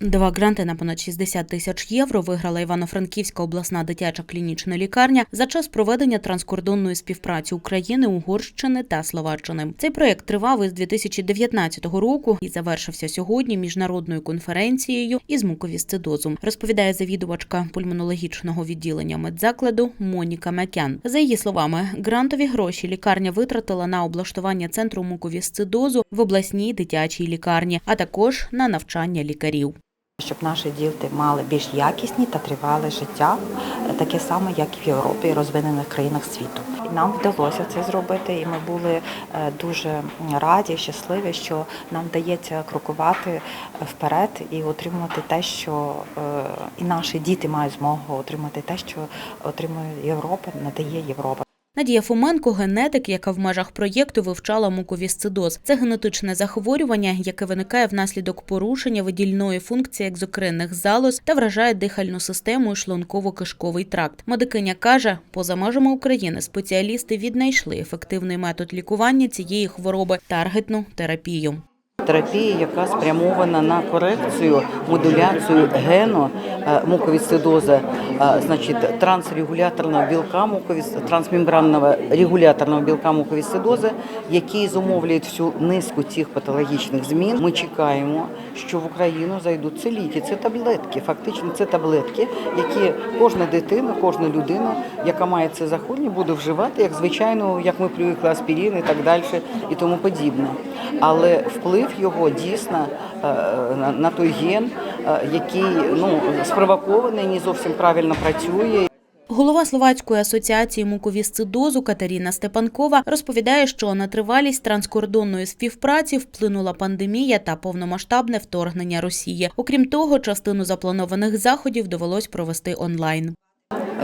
Два гранти на понад 60 тисяч євро виграла Івано-Франківська обласна дитяча клінічна лікарня за час проведення транскордонної співпраці України, Угорщини та Словаччини. Цей проект тривав із 2019 року і завершився сьогодні міжнародною конференцією із муковісцидозу, розповідає завідувачка пульмонологічного відділення медзакладу Моніка Макян. За її словами, грантові гроші лікарня витратила на облаштування центру муковісцидозу в обласній дитячій лікарні, а також на навчання лікарів. Щоб наші діти мали більш якісні та тривале життя, таке саме, як в Європі і розвинених країнах світу. Нам вдалося це зробити, і ми були е, дуже раді, щасливі, що нам вдається крокувати е, вперед і отримувати те, що е, і наші діти мають змогу отримати те, що отримує Європа, надає Європа. Надія Фоменко генетик, яка в межах проєкту вивчала муковісцидоз. Це генетичне захворювання, яке виникає внаслідок порушення видільної функції екзокринних залоз та вражає дихальну систему і шлунково-кишковий тракт. Медикиня каже, поза межами України спеціалісти віднайшли ефективний метод лікування цієї хвороби таргетну терапію. Терапія, яка спрямована на корекцію, модуляцію гену е, муковісцидоза, е, значить трансрегуляторного білка муковіс, трансмембранного регуляторного білка муковісцидози, який зумовлює всю низку цих патологічних змін. Ми чекаємо, що в Україну зайдуть це ліки, це таблетки. Фактично, це таблетки, які кожна дитина, кожна людина, яка має це захворювання, буде вживати як звичайно, як ми привикли аспірин і так далі, і тому подібне. Але вплив його дійсно е, на- той ген, е, який ну спровокований, не зовсім правильно працює. Голова Словацької асоціації муковісцидозу Катерина Степанкова розповідає, що на тривалість транскордонної співпраці вплинула пандемія та повномасштабне вторгнення Росії. Окрім того, частину запланованих заходів довелось провести онлайн.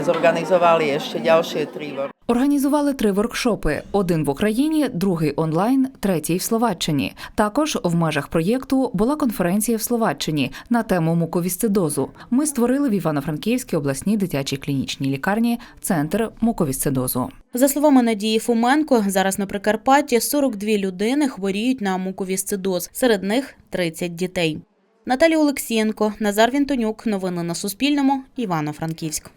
Zorganizovali ešte ďalšie tri work- Організували три воркшопи: один в Україні, другий онлайн, третій в Словаччині. Також в межах проєкту була конференція в Словаччині на тему муковісцидозу. Ми створили в Івано-Франківській обласній дитячій клінічній лікарні центр муковісцидозу. За словами Надії Фоменко, зараз на Прикарпатті 42 людини хворіють на муковісцидоз, серед них 30 дітей. Наталія Олексієнко, Назар Вінтонюк. Новини на Суспільному. Івано-Франківськ.